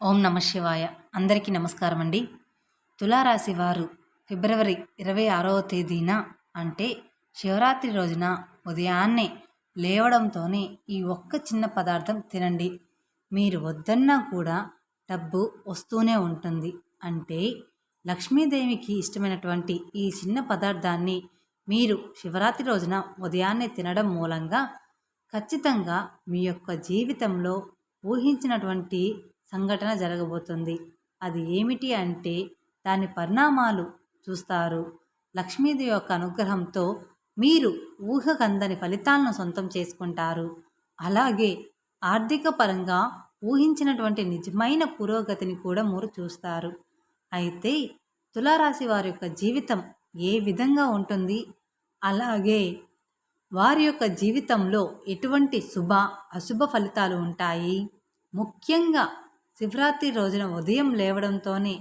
ఓం నమ శివాయ. అందరికీ నమస్కారం అండి తులారాశి వారు ఫిబ్రవరి ఇరవై ఆరవ తేదీన అంటే శివరాత్రి రోజున ఉదయాన్నే లేవడంతోనే ఈ ఒక్క చిన్న పదార్థం తినండి. మీరు వద్దన్నా కూడా డబ్బు వస్తూనే ఉంటుంది. అంటే లక్ష్మీదేవికి ఇష్టమైనటువంటి ఈ చిన్న పదార్థాన్ని మీరు శివరాత్రి రోజున ఉదయాన్నే తినడం మూలంగా ఖచ్చితంగా మీ యొక్క జీవితంలో ఊహించినటువంటి సంఘటన జరగబోతుంది. అది ఏమిటి అంటే దాని పరిణామాలు చూస్తారు. లక్ష్మీదేవి యొక్క అనుగ్రహంతో మీరు ఊహకందని ఫలితాలను సొంతం చేసుకుంటారు. అలాగే ఆర్థిక పరంగా ఊహించినటువంటి నిజమైన పురోగతిని కూడా మీరు చూస్తారు. అయితే తులారాశి వారి యొక్క జీవితం ఏ విధంగా ఉంటుంది? అలాగే వారి యొక్క జీవితంలో ఎటువంటి శుభ అశుభ ఫలితాలు ఉంటాయి? ముఖ్యంగా శివరాత్రి రోజున ఉదయం లేవడంతోనే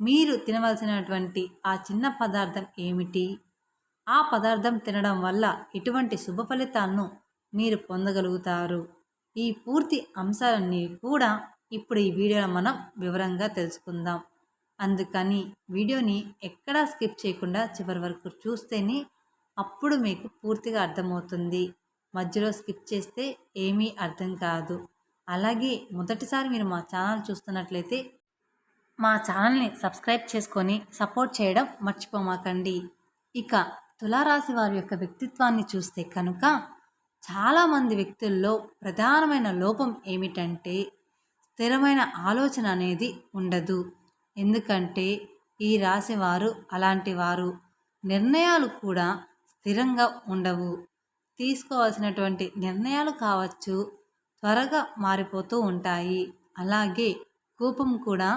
మీరు తినవలసినటువంటి ఆ చిన్న పదార్థం ఏమిటి? ఆ పదార్థం తినడం వల్ల ఎటువంటి శుభ ఫలితాలను మీరు పొందగలుగుతారు? ఈ పూర్తి అంశాలన్నీ కూడా ఇప్పుడు ఈ వీడియోలో మనం వివరంగా తెలుసుకుందాం. అందుకని వీడియోని ఎక్కడా స్కిప్ చేయకుండా చివరి వరకు చూస్తేనే అప్పుడు మీకు పూర్తిగా అర్థమవుతుంది. మధ్యలో స్కిప్ చేస్తే ఏమీ అర్థం కాదు. అలాగే మొదటిసారి మీరు మా ఛానల్ చూస్తున్నట్లయితే మా ఛానల్ని సబ్స్క్రైబ్ చేసుకొని సపోర్ట్ చేయడం మర్చిపోమాకండి. ఇక తులారాశి వారి యొక్క వ్యక్తిత్వాన్ని చూస్తే కనుక చాలామంది వ్యక్తుల్లో ప్రధానమైన లోపం ఏమిటంటే స్థిరమైన ఆలోచన అనేది ఉండదు. ఎందుకంటే ఈ రాశి వారు అలాంటి వారు. నిర్ణయాలు కూడా స్థిరంగా ఉండవు. తీసుకోవాల్సినటువంటి నిర్ణయాలు కావచ్చు త్వరగా మారిపోతూ ఉంటాయి. అలాగే కోపం కూడా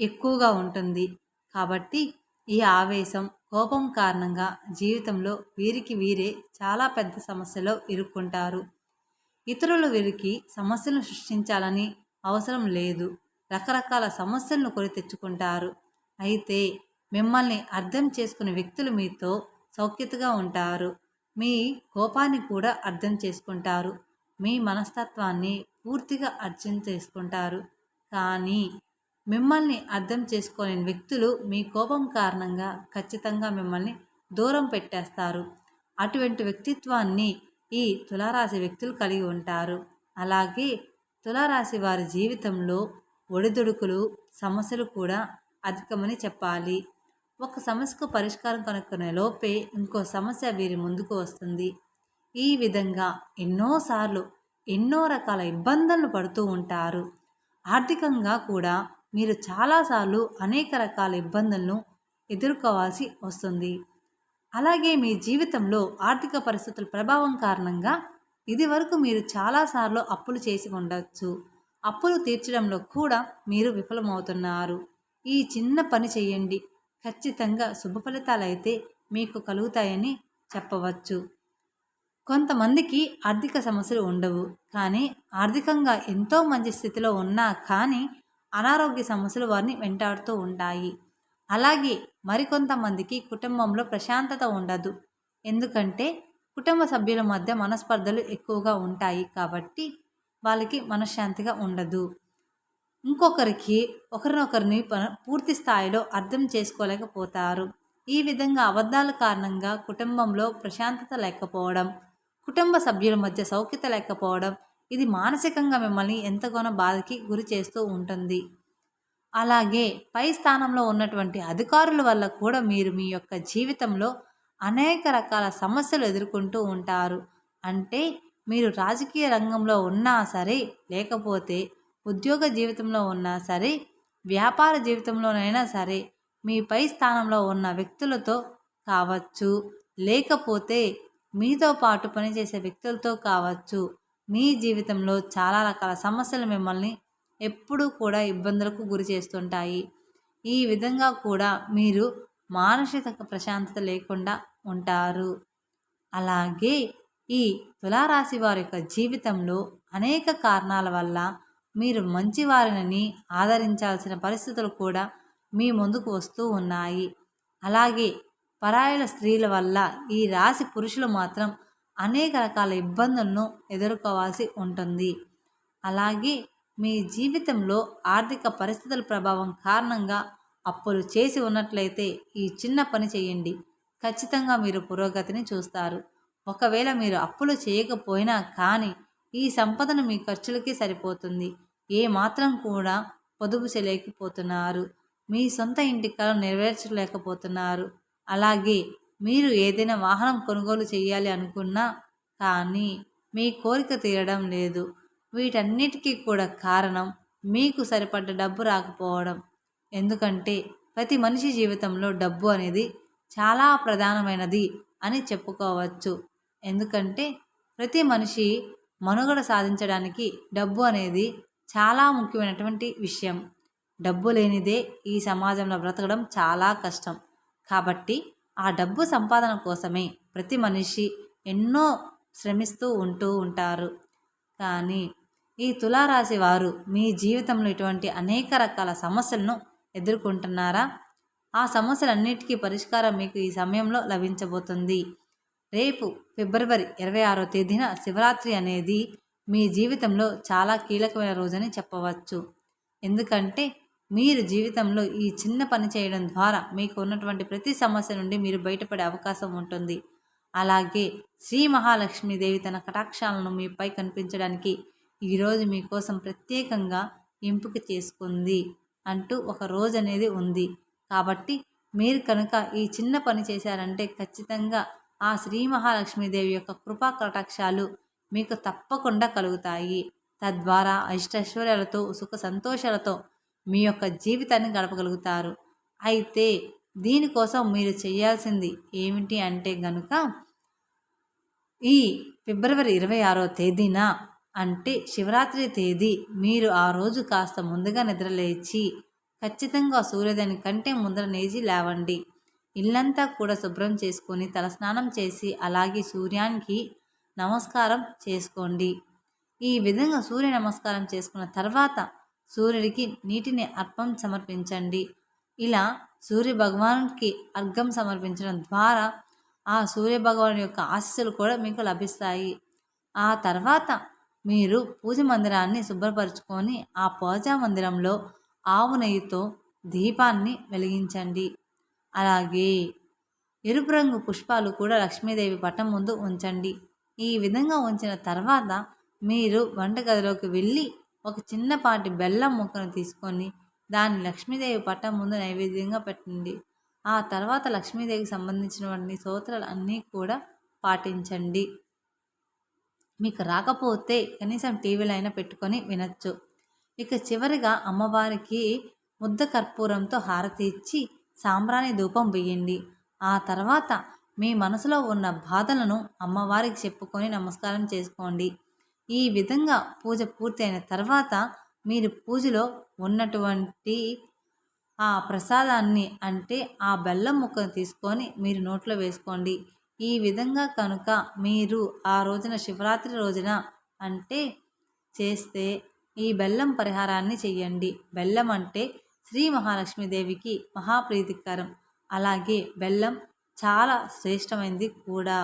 ఎక్కువగా ఉంటుంది. కాబట్టి ఈ ఆవేశం కోపం కారణంగా జీవితంలో వీరికి వీరే చాలా పెద్ద సమస్యలో ఇరుక్కుంటారు. ఇతరులు వీరికి సమస్యలను సృష్టించాలని అవసరం లేదు. రకరకాల సమస్యలను కొని తెచ్చుకుంటారు. అయితే మిమ్మల్ని అర్థం చేసుకునే వ్యక్తులు మీతో సౌఖ్యతగా ఉంటారు. మీ కోపాన్ని కూడా అర్థం చేసుకుంటారు. మీ మనస్తత్వాన్ని పూర్తిగా అర్థం చేసుకుంటారు. కానీ మిమ్మల్ని అర్థం చేసుకోలేని వ్యక్తులు మీ కోపం కారణంగా ఖచ్చితంగా మిమ్మల్ని దూరం పెట్టేస్తారు. అటువంటి వ్యక్తిత్వాన్ని ఈ తులారాశి వ్యక్తులు కలిగి ఉంటారు. అలాగే తులారాశి వారి జీవితంలో ఒడిదుడుకులు సమస్యలు కూడా అధికమని చెప్పాలి. ఒక సమస్యకు పరిష్కారం కనుక్కునే లోపే ఇంకో సమస్య వీరి ముందుకు వస్తుంది. ఈ విధంగా ఎన్నోసార్లు ఎన్నో రకాల ఇబ్బందులను పడుతూ ఉంటారు. ఆర్థికంగా కూడా మీరు చాలాసార్లు అనేక రకాల ఇబ్బందులను ఎదుర్కోవాల్సి వస్తుంది. అలాగే మీ జీవితంలో ఆర్థిక పరిస్థితుల ప్రభావం కారణంగా ఇది వరకు మీరు చాలాసార్లు అప్పులు చేసి ఉండవచ్చు అప్పులు తీర్చడంలో కూడా మీరు విఫలమవుతున్నారు. ఈ చిన్న పని చేయండి. ఖచ్చితంగా శుభ ఫలితాలు అయితే మీకు కలుగుతాయని చెప్పవచ్చు. కొంతమందికి ఆర్థిక సమస్యలు ఉండవు. కానీ ఆర్థికంగా ఎంతో మంచి స్థితిలో ఉన్నా కానీ అనారోగ్య సమస్యలు వారిని వెంటాడుతూ ఉంటాయి. అలాగే మరికొంతమందికి కుటుంబంలో ప్రశాంతత ఉండదు. ఎందుకంటే కుటుంబ సభ్యుల మధ్య మనస్పర్ధలు ఎక్కువగా ఉంటాయి కాబట్టి వాళ్ళకి మనశ్శాంతిగా ఉండదు. ఇంకొకరికి ఒకరినొకరిని పూర్తి స్థాయిలో అర్థం చేసుకోలేకపోతారు. ఈ విధంగా అబద్ధాల కారణంగా కుటుంబంలో ప్రశాంతత లేకపోవడం కుటుంబ సభ్యుల మధ్య సౌఖ్యత లేకపోవడం ఇది మానసికంగా మిమ్మల్ని ఎంతగానో బాధకి గురి చేస్తూ ఉంటుంది. అలాగే పై స్థానంలో ఉన్నటువంటి అధికారుల వల్ల కూడా మీరు మీ యొక్క జీవితంలో అనేక రకాల సమస్యలు ఎదుర్కొంటూ ఉంటారు. అంటే మీరు రాజకీయ రంగంలో ఉన్నా సరే లేకపోతే ఉద్యోగ జీవితంలో ఉన్నా సరే వ్యాపార జీవితంలోనైనా సరే మీ పై స్థానంలో ఉన్న వ్యక్తులతో కావచ్చు లేకపోతే మీతో పాటు పనిచేసే వ్యక్తులతో కావచ్చు. మీ జీవితంలో చాలా రకాల సమస్యలు మిమ్మల్ని ఎప్పుడూ కూడా ఇబ్బందులకు గురి చేస్తుంటాయి. ఈ విధంగా కూడా మీరు మానసిక ప్రశాంతత లేకుండా ఉంటారు. అలాగే ఈ తులారాశి వారి యొక్క జీవితంలో అనేక కారణాల వల్ల మీరు మంచివారిని ఆదరించాల్సిన పరిస్థితులు కూడా మీ ముందుకు వస్తూ ఉన్నాయి. అలాగే పరాయల స్త్రీల వల్ల ఈ రాశి పురుషులు మాత్రం అనేక రకాల ఇబ్బందులను ఎదుర్కోవాల్సి ఉంటుంది. అలాగే మీ జీవితంలో ఆర్థిక పరిస్థితుల ప్రభావం కారణంగా అప్పులు చేసి ఉన్నట్లయితే ఈ చిన్న పని చేయండి. ఖచ్చితంగా మీరు పురోగతిని చూస్తారు. ఒకవేళ మీరు అప్పులు చేయకపోయినా కానీ ఈ సంపదను మీ ఖర్చులకి సరిపోతుంది. ఏ మాత్రం కూడా పొదుపు చేయలేకపోతున్నారు. మీ సొంత ఇంటి కళ నెరవేర్చలేకపోతున్నారు. అలాగే మీరు ఏదైనా వాహనం కొనుగోలు చేయాలి అనుకున్నా కానీ మీ కోరిక తీరడం లేదు. వీటన్నిటికీ కూడా కారణం మీకు సరిపడ్డ డబ్బు రాకపోవడం. ఎందుకంటే ప్రతి మనిషి జీవితంలో డబ్బు అనేది చాలా ప్రధానమైనది అని చెప్పుకోవచ్చు. ఎందుకంటే ప్రతి మనిషి మనుగడ సాధించడానికి డబ్బు అనేది చాలా ముఖ్యమైనటువంటి విషయం. డబ్బు లేనిదే ఈ సమాజంలో బ్రతకడం చాలా కష్టం. కాబట్టి ఆ డబ్బు సంపాదన కోసమే ప్రతి మనిషి ఎన్నో శ్రమిస్తూ ఉంటూ ఉంటారు. కానీ ఈ తులారాశి వారు మీ జీవితంలో ఇటువంటి అనేక రకాల సమస్యలను ఎదుర్కొంటున్నారా? ఆ సమస్యలన్నిటికీ పరిష్కారం మీకు ఈ సమయంలో లభించబోతుంది. రేపు ఫిబ్రవరి ఇరవై ఆరో తేదీన శివరాత్రి అనేది మీ జీవితంలో చాలా కీలకమైన రోజని చెప్పవచ్చు. ఎందుకంటే మీరు జీవితంలో ఈ చిన్న పని చేయడం ద్వారా మీకు ఉన్నటువంటి ప్రతి సమస్య నుండి మీరు బయటపడే అవకాశం ఉంటుంది. అలాగే శ్రీ మహాలక్ష్మీదేవి తన కటాక్షాలను మీపై కనిపించడానికి ఈరోజు మీకోసం ప్రత్యేకంగా ఎంపిక చేసుకుంది అంటూ ఒక రోజు అనేది ఉంది. కాబట్టి మీరు కనుక ఈ చిన్న పని చేశారంటే ఖచ్చితంగా ఆ శ్రీ మహాలక్ష్మీదేవి యొక్క కృపా కటాక్షాలు మీకు తప్పకుండా కలుగుతాయి. తద్వారా అష్టైశ్వర్యాలతో సుఖ సంతోషాలతో మీ యొక్క జీవితాన్ని గడపగలుగుతారు. అయితే దీనికోసం మీరు చేయాల్సింది ఏమిటి అంటే గనుక ఈ ఫిబ్రవరి ఇరవై ఆరో తేదీన అంటే శివరాత్రి తేదీ మీరు ఆ రోజు కాస్త ముందుగా నిద్రలేచి ఖచ్చితంగా సూర్యోదయం కంటే ముందర నేసి లేవండి. ఇల్లంతా కూడా శుభ్రం చేసుకొని తలస్నానం చేసి అలాగే సూర్యానికి నమస్కారం చేసుకోండి. ఈ విధంగా సూర్య నమస్కారం చేసుకున్న తర్వాత సూర్యుడికి నీటిని అర్పం సమర్పించండి. ఇలా సూర్య భగవానుడికి అర్ఘం సమర్పించడం ద్వారా ఆ సూర్య భగవాను యొక్క ఆశీస్సులు కూడా మీకు లభిస్తాయి. ఆ తర్వాత మీరు పూజ మందిరాన్ని శుభ్రపరచుకొని ఆ పూజా మందిరంలో ఆవు నెయ్యితో దీపాన్ని వెలిగించండి. అలాగే ఎరుపు రంగు పుష్పాలు కూడా లక్ష్మీదేవి పట్టం ముందు ఉంచండి. ఈ విధంగా ఉంచిన తర్వాత మీరు వంటగదిలోకి వెళ్ళి ఒక చిన్నపాటి బెల్లం ముక్కను తీసుకొని దాన్ని లక్ష్మీదేవి పట్టం ముందు నైవేద్యంగా పెట్టండి. ఆ తర్వాత లక్ష్మీదేవికి సంబంధించినటువంటి సోత్రాలు అన్నీ కూడా పాటించండి. మీకు రాకపోతే కనీసం టీవీలో అయినా పెట్టుకొని వినొచ్చు. ఇక చివరిగా అమ్మవారికి ముద్ద కర్పూరంతో హారతి ఇచ్చి సాంబ్రాణి ధూపం వేయండి ఆ తర్వాత మీ మనసులో ఉన్న బాధలను అమ్మవారికి చెప్పుకొని నమస్కారం చేసుకోండి. ఈ విధంగా పూజ పూర్తయిన తర్వాత మీరు పూజలో ఉన్నటువంటి ఆ ప్రసాదాన్ని అంటే ఆ బెల్లం ముక్కను తీసుకొని మీరు నోట్లో వేసుకోండి. ఈ విధంగా కనుక మీరు ఆ రోజున శివరాత్రి రోజున అంటే చేస్తే ఈ బెల్లం పరిహారాన్ని చెయ్యండి బెల్లం అంటే శ్రీ మహాలక్ష్మీదేవికి మహాప్రీతికరం. అలాగే బెల్లం చాలా శ్రేష్టమైనది కూడా.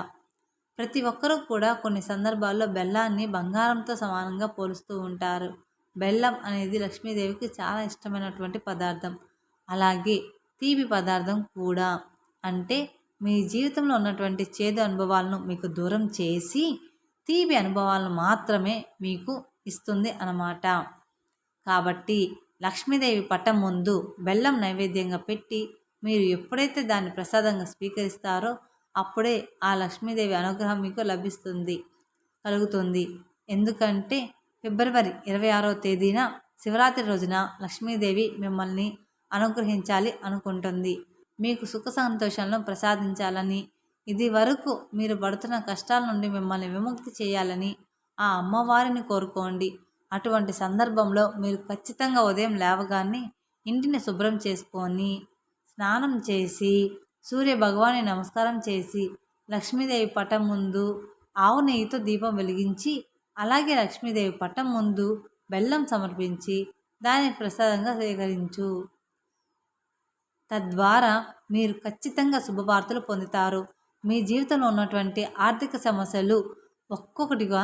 ప్రతి ఒక్కరూ కూడా కొన్ని సందర్భాల్లో బెల్లాన్ని బంగారంతో సమానంగా పోలుస్తూ ఉంటారు. బెల్లం అనేది లక్ష్మీదేవికి చాలా ఇష్టమైనటువంటి పదార్థం. అలాగే తీపి పదార్థం కూడా. అంటే మీ జీవితంలో ఉన్నటువంటి చేదు అనుభవాలను మీకు దూరం చేసి తీపి అనుభవాలను మాత్రమే మీకు ఇస్తుంది అన్నమాట. కాబట్టి లక్ష్మీదేవి పట్టం ముందు బెల్లం నైవేద్యంగా పెట్టి మీరు ఎప్పుడైతే దాన్ని ప్రసాదంగా స్వీకరిస్తారో అప్పుడే ఆ లక్ష్మీదేవి అనుగ్రహం మీకు లభిస్తుంది కలుగుతుంది. ఎందుకంటే ఫిబ్రవరి ఇరవై ఆరో తేదీన శివరాత్రి రోజున లక్ష్మీదేవి మిమ్మల్ని అనుగ్రహించాలి అనుకుంటుంది. మీకు సుఖ సంతోషాలను ప్రసాదించాలని ఇది వరకు మీరు పడుతున్న కష్టాల నుండి మిమ్మల్ని విముక్తి చేయాలని ఆ అమ్మవారిని కోరుకోండి. అటువంటి సందర్భంలో మీరు ఖచ్చితంగా ఉదయం లేవగానే ఇంటిని శుభ్రం చేసుకొని స్నానం చేసి సూర్య భగవాని నమస్కారం చేసి లక్ష్మీదేవి పటం ముందు ఆవు నెయ్యితో దీపం వెలిగించి అలాగే లక్ష్మీదేవి పటం ముందు బెల్లం సమర్పించి దాన్ని ప్రసాదంగా స్వీకరించు తద్వారా మీరు ఖచ్చితంగా శుభవార్తలు పొందుతారు. మీ జీవితంలో ఉన్నటువంటి ఆర్థిక సమస్యలు ఒక్కొక్కటిగా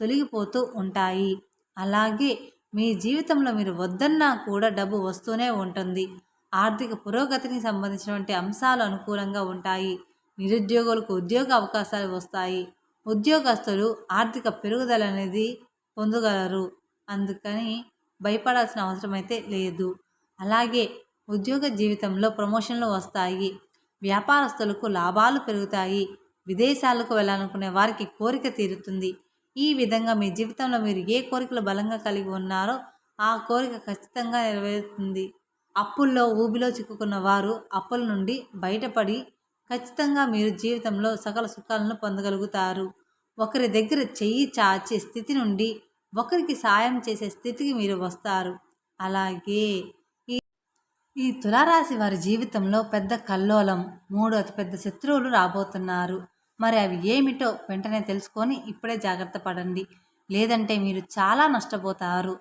తొలగిపోతూ ఉంటాయి. అలాగే మీ జీవితంలో మీరు వద్దన్నా కూడా డబ్బు వస్తూనే ఉంటుంది. ఆర్థిక పురోగతికి సంబంధించినటువంటి అంశాలు అనుకూలంగా ఉంటాయి. నిరుద్యోగులకు ఉద్యోగ అవకాశాలు వస్తాయి. ఉద్యోగస్తులు ఆర్థిక పెరుగుదల అనేది పొందగలరు. అందుకని భయపడాల్సిన అవసరం అయితే లేదు. అలాగే ఉద్యోగ జీవితంలో ప్రమోషన్లు వస్తాయి. వ్యాపారస్తులకు లాభాలు పెరుగుతాయి. విదేశాలకు వెళ్ళాలనుకునే వారికి కోరిక తీరుతుంది. ఈ విధంగా మీ జీవితంలో మీరు ఏ కోరికలు బలంగా కలిగి ఉన్నారో ఆ కోరిక ఖచ్చితంగా నెరవేరుతుంది. అప్పుల్లో ఊబిలో చిక్కుకున్న వారు అప్పుల నుండి బయటపడి ఖచ్చితంగా మీరు జీవితంలో సకల సుఖాలను పొందగలుగుతారు. ఒకరి దగ్గర చెయ్యి చాచే స్థితి నుండి ఒకరికి సాయం చేసే స్థితికి మీరు వస్తారు. అలాగే ఈ ఈ తులారాశి వారి జీవితంలో పెద్ద కల్లోలం మూడు అతిపెద్ద శత్రువులు రాబోతున్నారు. మరి అవి ఏమిటో వెంటనే తెలుసుకొని ఇప్పుడే జాగ్రత్త పడండి. లేదంటే మీరు చాలా నష్టపోతారు.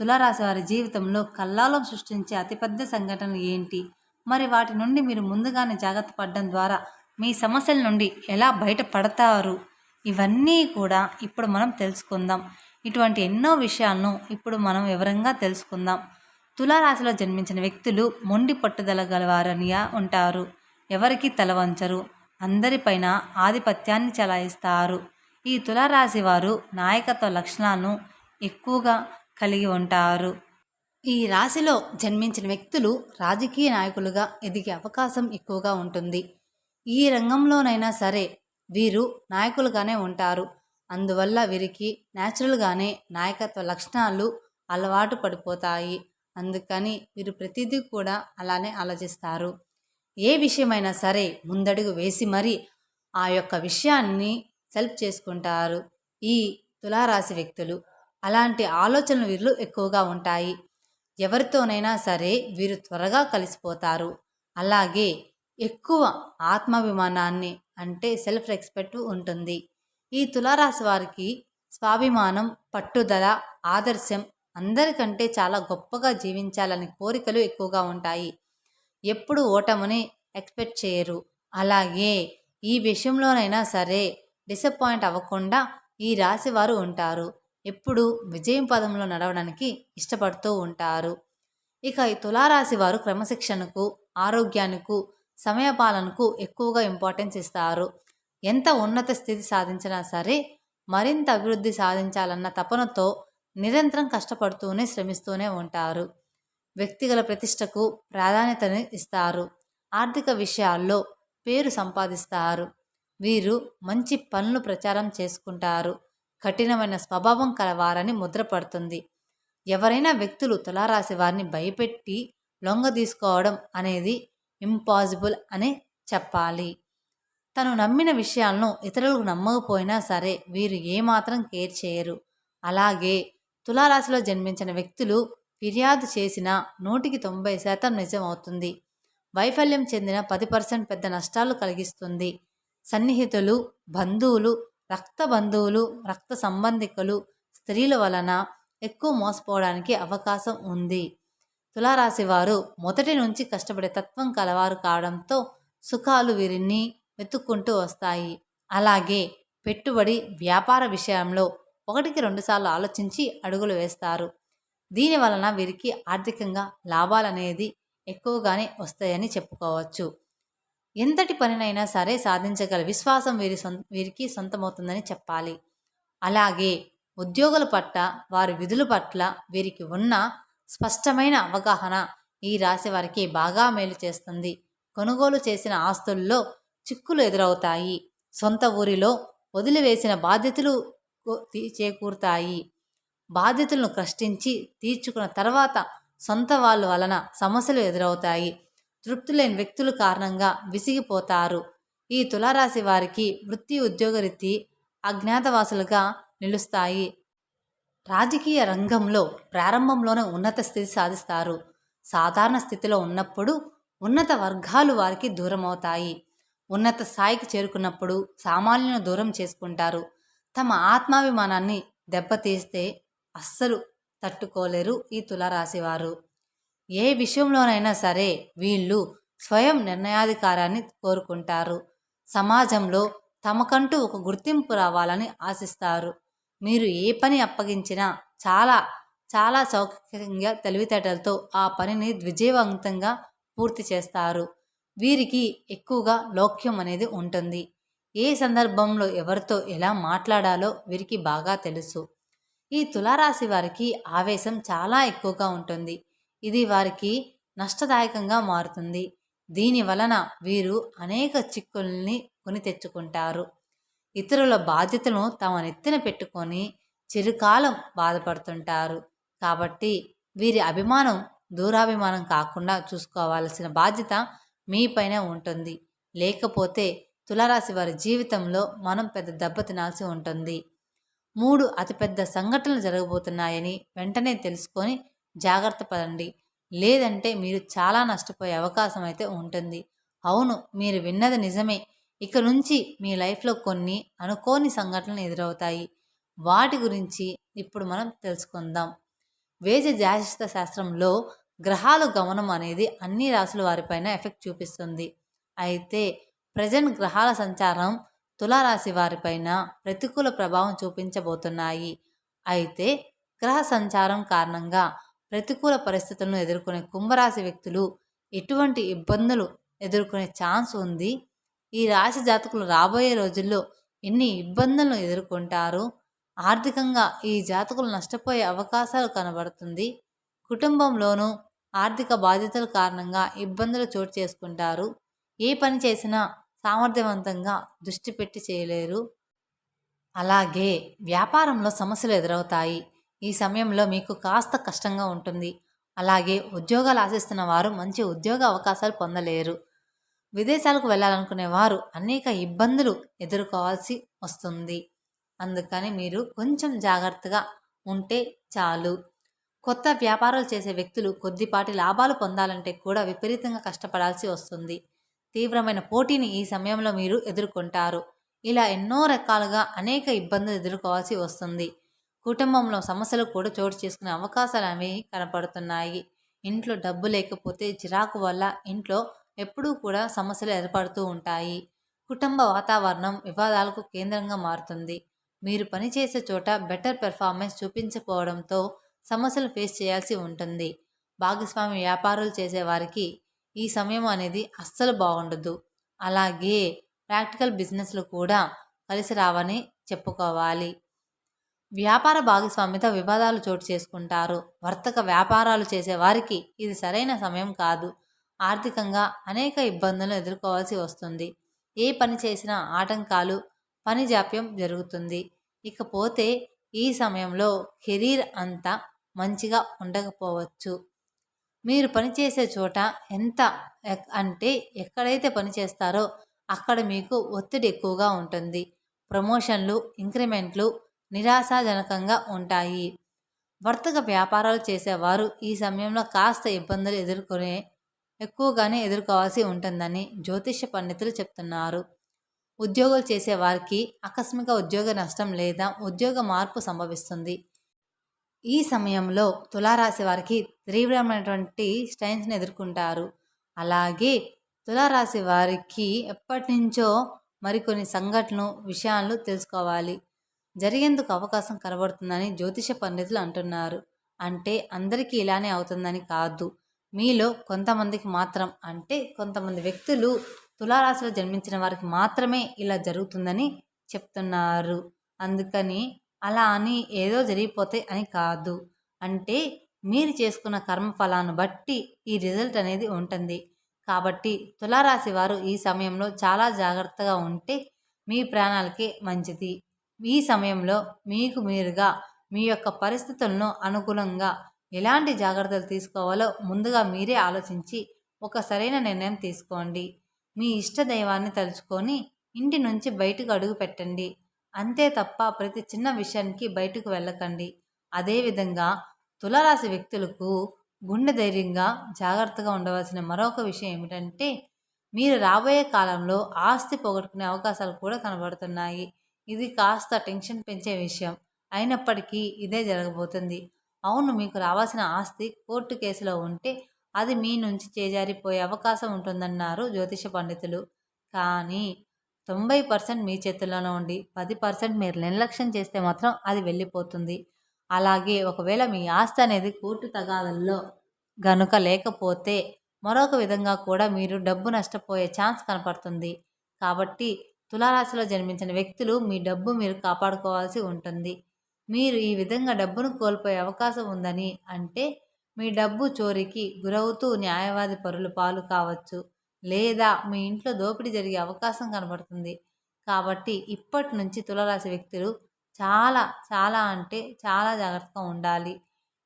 తులారాశి వారి జీవితంలో కల్లాలం సృష్టించే అతిపెద్ద సంఘటన ఏంటి? మరి వాటి నుండి మీరు ముందుగానే జాగ్రత్త పడడం ద్వారా మీ సమస్యల నుండి ఎలా బయటపడతారు? ఇవన్నీ కూడా ఇప్పుడు మనం తెలుసుకుందాం. ఇటువంటి ఎన్నో విషయాలను ఇప్పుడు మనం వివరంగా తెలుసుకుందాం. తులారాశిలో జన్మించిన వ్యక్తులు మొండి పట్టుదల గలవారనిగా ఉంటారు. ఎవరికి తలవంచరు అందరిపైన ఆధిపత్యాన్ని చలాయిస్తారు. ఈ తులారాశి వారు నాయకత్వ లక్షణాలను ఎక్కువగా కలిగి ఉంటారు. ఈ రాశిలో జన్మించిన వ్యక్తులు రాజకీయ నాయకులుగా ఎదిగే అవకాశం ఎక్కువగా ఉంటుంది. ఈ రంగంలోనైనా సరే వీరు నాయకులుగానే ఉంటారు. అందువల్ల వీరికి న్యాచురల్గానే నాయకత్వ లక్షణాలు అలవాటు పడిపోతాయి. అందుకని వీరు ప్రతిదీ కూడా అలానే ఆలోచిస్తారు. ఏ విషయమైనా సరే ముందడుగు వేసి మరీ ఆ యొక్క విషయాన్ని సెల్ఫ్ చేసుకుంటారు. ఈ తులారాశి వ్యక్తులు అలాంటి ఆలోచనలు వీరిలో ఎక్కువగా ఉంటాయి. ఎవరితోనైనా సరే వీరు త్వరగా కలిసిపోతారు. అలాగే ఎక్కువ ఆత్మాభిమానాన్ని అంటే సెల్ఫ్ రెస్పెక్ట్ ఉంటుంది. ఈ తులారాశి వారికి స్వాభిమానం పట్టుదల ఆదర్శం అందరికంటే చాలా గొప్పగా జీవించాలని కోరికలు ఎక్కువగా ఉంటాయి. ఎప్పుడు ఓటముని ఎక్స్పెక్ట్ చేయరు. అలాగే ఈ విషయంలోనైనా సరే డిసప్పాయింట్ అవ్వకుండా ఈ రాశి వారు ఉంటారు. ఎప్పుడూ విజయం పదంలో నడవడానికి ఇష్టపడుతూ ఉంటారు. ఇక ఈ తులారాశి వారు క్రమశిక్షణకు ఆరోగ్యానికి సమయపాలనకు ఎక్కువగా ఇంపార్టెన్స్ ఇస్తారు. ఎంత ఉన్నత స్థితి సాధించినా సరే మరింత అభివృద్ధి సాధించాలన్న తపనతో నిరంతరం కష్టపడుతూనే శ్రమిస్తూనే ఉంటారు. వ్యక్తిగత ప్రతిష్టకు ప్రాధాన్యతని ఇస్తారు. ఆర్థిక విషయాల్లో పేరు సంపాదిస్తారు. వీరు మంచి పనులు ప్రచారం చేసుకుంటారు. కఠినమైన స్వభావం కలవారని ముద్రపడుతుంది. ఎవరైనా వ్యక్తులు తులారాశి వారిని భయపెట్టి లొంగ తీసుకోవడం అనేది ఇంపాసిబుల్ అని చెప్పాలి. తను నమ్మిన విషయాలను ఇతరులకు నమ్మకపోయినా సరే వీరు ఏమాత్రం కేర్ చేయరు. అలాగే తులారాశిలో జన్మించిన వ్యక్తులు ఫిర్యాదు చేసిన నూటికి తొంభై శాతం నిజం అవుతుంది. వైఫల్యం చెందిన పది పర్సెంట్ పెద్ద నష్టాలు కలిగిస్తుంది. సన్నిహితులు బంధువులు రక్త బంధువులు రక్త సంబంధికులు స్త్రీల వలన ఎక్కువ మోసపోవడానికి అవకాశం ఉంది. తులారాశి వారు మొదటి నుంచి కష్టపడే తత్వం కలవారు కావడంతో సుఖాలు వీరిని వెతుక్కుంటూ వస్తాయి. అలాగే పెట్టుబడి వ్యాపార విషయంలో ఒకటికి రెండుసార్లు ఆలోచించి అడుగులు వేస్తారు. దీని వలన వీరికి ఆర్థికంగా లాభాలనేది ఎక్కువగానే వస్తాయని చెప్పుకోవచ్చు. ఎంతటి పనినైనా సరే సాధించగల విశ్వాసం వీరి సొం వీరికి సొంతమవుతుందని చెప్పాలి. అలాగే ఉద్యోగుల పట్ల వారి విధుల పట్ల వీరికి ఉన్న స్పష్టమైన అవగాహన ఈ రాశి వారికి బాగా మేలు చేస్తుంది. కొనుగోలు చేసిన ఆస్తుల్లో చిక్కులు ఎదురవుతాయి. సొంత ఊరిలో వదిలివేసిన బాధ్యతలు చేకూరుతాయి. బాధ్యతలను కష్టించి తీర్చుకున్న తర్వాత సొంత వాళ్ళ వలన సమస్యలు ఎదురవుతాయి. తృప్తి లేని వ్యక్తుల కారణంగా విసిగిపోతారు. ఈ తులారాశి వారికి వృత్తి ఉద్యోగరీతి అజ్ఞాతవాసులుగా నిలుస్తాయి. రాజకీయ రంగంలో ప్రారంభంలోనే ఉన్నత స్థితి సాధిస్తారు. సాధారణ స్థితిలో ఉన్నప్పుడు ఉన్నత వర్గాలు వారికి దూరమవుతాయి. ఉన్నత స్థాయికి చేరుకున్నప్పుడు సామాన్యులను దూరం చేసుకుంటారు. తమ ఆత్మాభిమానాన్ని దెబ్బతీస్తే అస్సలు తట్టుకోలేరు ఈ తులారాశివారు ఏ విషయంలోనైనా సరే వీళ్ళు స్వయం నిర్ణయాధికారాన్ని కోరుకుంటారు. సమాజంలో తమకంటూ ఒక గుర్తింపు రావాలని ఆశిస్తారు. మీరు ఏ పని అప్పగించినా చాలా చాలా సౌకర్యంగా తెలివితేటలతో ఆ పనిని విజయవంతంగా పూర్తి చేస్తారు. వీరికి ఎక్కువగా లోక్యం అనేది ఉంటుంది. ఏ సందర్భంలో ఎవరితో ఎలా మాట్లాడాలో వీరికి బాగా తెలుసు. ఈ తులారాశి వారికి ఆవేశం చాలా ఎక్కువగా ఉంటుంది. ఇది వారికి నష్టదాయకంగా మారుతుంది. దీని వలన వీరు అనేక చిక్కుల్ని కొని తెచ్చుకుంటారు. ఇతరుల బాధ్యతను తమ నెత్తిన పెట్టుకొని చిరుకాలం బాధపడుతుంటారు. కాబట్టి వీరి అభిమానం దూరాభిమానం కాకుండా చూసుకోవాల్సిన బాధ్యత మీపైన ఉంటుంది. లేకపోతే తులారాశి వారి జీవితంలో మనం పెద్ద దెబ్బ తినాల్సి ఉంటుంది. మూడు అతిపెద్ద సంఘటనలు జరగబోతున్నాయని వెంటనే తెలుసుకొని జాగ్రత్త పడండి. లేదంటే మీరు చాలా నష్టపోయే అవకాశం అయితే ఉంటుంది. అవును మీరు విన్నది నిజమే. ఇక నుంచి మీ లైఫ్లో కొన్ని అనుకోని సంఘటనలు ఎదురవుతాయి. వాటి గురించి ఇప్పుడు మనం తెలుసుకుందాం. వేజ జ్యాతిష్ట శాస్త్రంలో గ్రహాలు గమనం అనేది అన్ని రాసుల వారిపైన ఎఫెక్ట్ చూపిస్తుంది. అయితే ప్రజెంట్ గ్రహాల సంచారం తులారాశి వారిపైన ప్రతికూల ప్రభావం చూపించబోతున్నాయి. అయితే గ్రహ సంచారం కారణంగా ప్రతికూల పరిస్థితులను ఎదుర్కొనే కుంభరాశి వ్యక్తులు ఎటువంటి ఇబ్బందులు ఎదుర్కొనే ఛాన్స్ ఉంది? ఈ రాశి జాతకులు రాబోయే రోజుల్లో ఎన్ని ఇబ్బందులను ఎదుర్కొంటారు? ఆర్థికంగా ఈ జాతకులు నష్టపోయే అవకాశాలు కనబడుతుంది. కుటుంబంలోనూ ఆర్థిక బాధ్యతల కారణంగా ఇబ్బందులు చోటు చేసుకుంటారు. ఏ పని చేసినా సామర్థ్యవంతంగా దృష్టి పెట్టి చేయలేరు. అలాగే వ్యాపారంలో సమస్యలు ఎదురవుతాయి. ఈ సమయంలో మీకు కాస్త కష్టంగా ఉంటుంది. అలాగే ఉద్యోగాలు ఆశిస్తున్న వారు మంచి ఉద్యోగ అవకాశాలు పొందలేరు. విదేశాలకు వెళ్ళాలనుకునే వారు అనేక ఇబ్బందులు ఎదుర్కోవాల్సి వస్తుంది. అందుకని మీరు కొంచెం జాగ్రత్తగా ఉంటే చాలు. కొత్త వ్యాపారాలు చేసే వ్యక్తులు కొద్దిపాటి లాభాలు పొందాలంటే కూడా విపరీతంగా కష్టపడాల్సి వస్తుంది. తీవ్రమైన పోటీని ఈ సమయంలో మీరు ఎదుర్కొంటారు. ఇలా ఎన్నో రకాలుగా అనేక ఇబ్బందులు ఎదుర్కోవాల్సి వస్తుంది. కుటుంబంలో సమస్యలు కూడా చోటు చేసుకునే అవకాశాలు అనేవి కనపడుతున్నాయి. ఇంట్లో డబ్బు లేకపోతే చిరాకు వల్ల ఇంట్లో ఎప్పుడూ కూడా సమస్యలు ఏర్పడుతూ ఉంటాయి. కుటుంబ వాతావరణం వివాదాలకు కేంద్రంగా మారుతుంది. మీరు పనిచేసే చోట బెటర్ పెర్ఫార్మెన్స్ చూపించకపోవడంతో సమస్యలు ఫేస్ చేయాల్సి ఉంటుంది. భాగస్వామి వ్యాపారాలు చేసేవారికి ఈ సమయం అనేది అస్సలు బాగుండదు. అలాగే ప్రాక్టికల్ బిజినెస్లు కూడా కలిసి రావని చెప్పుకోవాలి. వ్యాపార భాగస్వామితో వివాదాలు చోటు చేసుకుంటారు. వర్తక వ్యాపారాలు చేసే వారికి ఇది సరైన సమయం కాదు. ఆర్థికంగా అనేక ఇబ్బందులను ఎదుర్కోవాల్సి వస్తుంది. ఏ పని చేసినా ఆటంకాలు పని జాప్యం జరుగుతుంది. ఇకపోతే ఈ సమయంలో కెరీర్ అంతా మంచిగా ఉండకపోవచ్చు. మీరు పనిచేసే చోట ఎంత అంటే ఎక్కడైతే పని చేస్తారో అక్కడ మీకు ఒత్తిడి ఎక్కువగా ఉంటుంది. ప్రమోషన్లు ఇంక్రిమెంట్లు నిరాశాజనకంగా ఉంటాయి. వర్తక వ్యాపారాలు చేసేవారు ఈ సమయంలో కాస్త ఇబ్బందులు ఎదుర్కొనే ఎక్కువగానే ఎదుర్కోవాల్సి ఉంటుందని జ్యోతిష పండితులు చెప్తున్నారు. ఉద్యోగాలు చేసే వారికి ఆకస్మిక ఉద్యోగ నష్టం లేదా ఉద్యోగ మార్పు సంభవిస్తుంది. ఈ సమయంలో తులారాశి వారికి తీవ్రమైనటువంటి స్ట్రెయిన్స్ని ఎదుర్కొంటారు. అలాగే తులారాశి వారికి ఎప్పటి నుంచో మరికొన్ని సంఘటనలు విషయాలు తెలుసుకోవాలి. జరిగేందుకు అవకాశం కనబడుతుందని జ్యోతిష పండితులు అంటున్నారు. అంటే అందరికీ ఇలానే అవుతుందని కాదు. మీలో కొంతమందికి మాత్రం అంటే కొంతమంది వ్యక్తులు తులారాశిలో జన్మించిన వారికి మాత్రమే ఇలా జరుగుతుందని చెప్తున్నారు. అందుకని అలా అని ఏదో జరిగిపోతే అని కాదు. అంటే మీరు చేసుకున్న కర్మఫలాన్ని బట్టి ఈ రిజల్ట్ అనేది ఉంటుంది. కాబట్టి తులారాశి వారు ఈ సమయంలో చాలా జాగ్రత్తగా ఉంటే మీ ప్రాణాలకే మంచిది. ఈ సమయంలో మీకు మీరుగా మీ యొక్క పరిస్థితులను అనుకూలంగా ఎలాంటి జాగ్రత్తలు తీసుకోవాలో ముందుగా మీరే ఆలోచించి ఒక సరైన నిర్ణయం తీసుకోండి. మీ ఇష్ట దైవాన్ని తలుచుకొని ఇంటి నుంచి బయటకు అడుగు పెట్టండి. అంతే తప్ప ప్రతి చిన్న విషయానికి బయటకు వెళ్ళకండి. అదేవిధంగా తులరాశి వ్యక్తులకు గుండె ధైర్యంగా జాగ్రత్తగా ఉండవలసిన మరొక విషయం ఏమిటంటే మీరు రాబోయే కాలంలో ఆస్తి పోగొట్టుకునే అవకాశాలు కూడా కనబడుతున్నాయి. ఇది కాస్త టెన్షన్ పెంచే విషయం. అయినప్పటికీ ఇదే జరగబోతుంది. అవును మీకు రావాల్సిన ఆస్తి కోర్టు కేసులో ఉంటే అది మీ నుంచి చేజారిపోయే అవకాశం ఉంటుందన్నారు జ్యోతిష పండితులు. కానీ తొంభై పర్సెంట్ మీ చేతుల్లోనే ఉండి పది పర్సెంట్ మీరు నిర్లక్ష్యం చేస్తే మాత్రం అది వెళ్ళిపోతుంది. అలాగే ఒకవేళ మీ ఆస్తి అనేది కోర్టు తగాదల్లో గనుక లేకపోతే మరొక విధంగా కూడా మీరు డబ్బు నష్టపోయే ఛాన్స్ కనపడుతుంది. కాబట్టి తులారాశిలో జన్మించిన వ్యక్తులు మీ డబ్బు మీరు కాపాడుకోవాల్సి ఉంటుంది. మీరు ఈ విధంగా డబ్బును కోల్పోయే అవకాశం ఉందని అంటే మీ డబ్బు చోరీకి గురవుతూ న్యాయవాది పరులు పాలు కావచ్చు లేదా మీ ఇంట్లో దోపిడీ జరిగే అవకాశం కనబడుతుంది. కాబట్టి ఇప్పటి నుంచి తులరాశి వ్యక్తులు చాలా చాలా అంటే చాలా జాగ్రత్తగా ఉండాలి.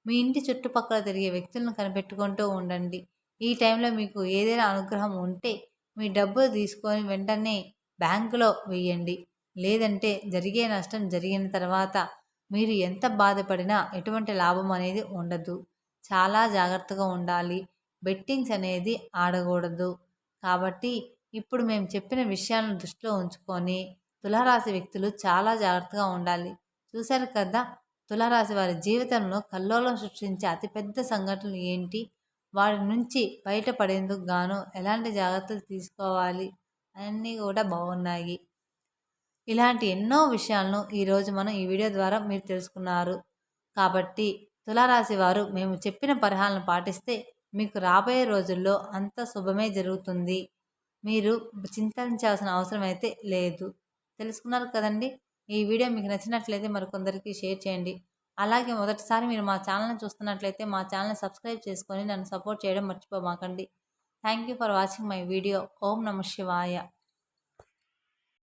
మీ ఇంటి చుట్టుపక్కల తిరిగే వ్యక్తులను కనిపెట్టుకుంటూ ఉండండి. ఈ టైంలో మీకు ఏదైనా అనుగ్రహం ఉంటే మీ డబ్బులు తీసుకొని వెంటనే బ్యాంకులో వేయండి. లేదంటే జరిగే నష్టం జరిగిన తర్వాత మీరు ఎంత బాధపడినా ఎటువంటి లాభం అనేది ఉండదు. చాలా జాగ్రత్తగా ఉండాలి. బెట్టింగ్స్ అనేది ఆడకూడదు. కాబట్టి ఇప్పుడు మేము చెప్పిన విషయాలను దృష్టిలో ఉంచుకొని తులారాశి వ్యక్తులు చాలా జాగ్రత్తగా ఉండాలి. చూశారు కదా! తులారాశి వారి జీవితంలో కల్లోలం సృష్టించే అతిపెద్ద సంఘటనలు ఏంటి? వారి నుంచి బయటపడేందుకు గాను ఎలాంటి జాగ్రత్తలు తీసుకోవాలి? అన్నీ కూడా బాగున్నాయి. ఇలాంటి ఎన్నో విషయాలను ఈరోజు మనం ఈ వీడియో ద్వారా మీరు తెలుసుకున్నారు. కాబట్టి తులారాశి వారు మేము చెప్పిన పరిహారాలను పాటిస్తే మీకు రాబోయే రోజుల్లో అంత శుభమే జరుగుతుంది. మీరు చింతించాల్సిన అవసరం అయితే లేదు. తెలుసుకున్నారు కదండి? ఈ వీడియో మీకు నచ్చినట్లయితే మరికొందరికి షేర్ చేయండి. అలాగే మొదటిసారి మీరు మా ఛానల్ని చూస్తున్నట్లయితే మా ఛానల్ని సబ్స్క్రైబ్ చేసుకొని నన్ను సపోర్ట్ చేయడం మర్చిపోమాకండి. Thank you for watching my video. Om Namah Shivaya.